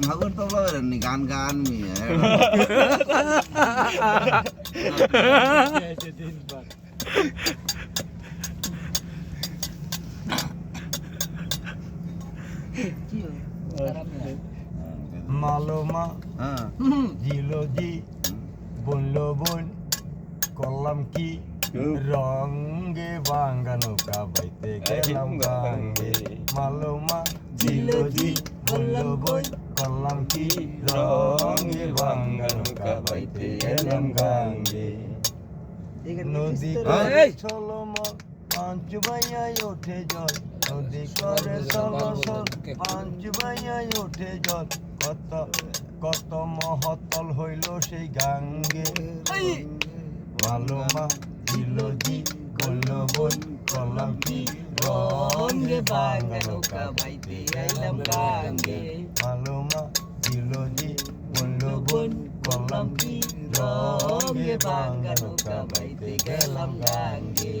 মাগুর তবলা বেরেননি গান গান মিয়া। মালোমা হ্যাঁ। জিলো জি বলল বোন করলাম কি? রঙ্গে বাঙ্গা নৌকা বাইতে গেলাম গাঙ্গে মালোমা জিলো জি বলল বোন করলাম কি রঙ্গে বাঙ্গা নৌকা বাইতে গেলাম গাঙ্গে। নদী করে চলমল পাঁচ ভাইয়াই ওঠে জল। নদী করে চলচল পাঁচ ভাইয়াই ওঠে জল। কত কত মহতল হইল সেই গাঙ্গে। মালুমা দিল জি করল বোন করলাম কি রঙ্গে বাঙ্গা নৌকা বাইতে গেলাম গাঙ্গে মালুমা দিল জি করলাম কি রঙ্গে বাঙ্গা নৌকা বাইতে গেলাম গাঙ্গে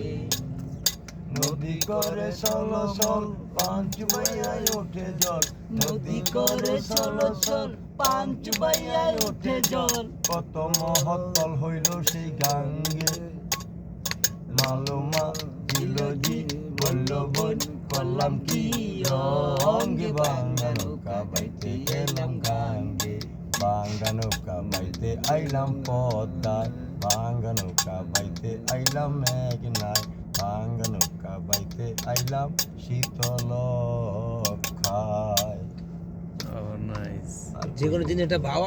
নদী করে চলচল পাঁচ বাইয়ায় ওঠে জল নদী করে চলচল পাঁচ বাইয়ায় ওঠে জল কত মহত্তল হইল সেই গাঙ্গে মালুমা দিল বলল করলাম কি অঙ্গে বাঙ্গা নৌকা বাইতে গেলাম গাঙ্গে বাঙ্গা নৌকা বাইতে আইলাম পদ্মায় বাঙ্গা নৌকা বাইতে আইলাম মেঘনায় বাঙ্গা নৌকা বাইতে আইলাম শীতল খায় Oh, nice. যে কোনো জিনিস একটা ভাবা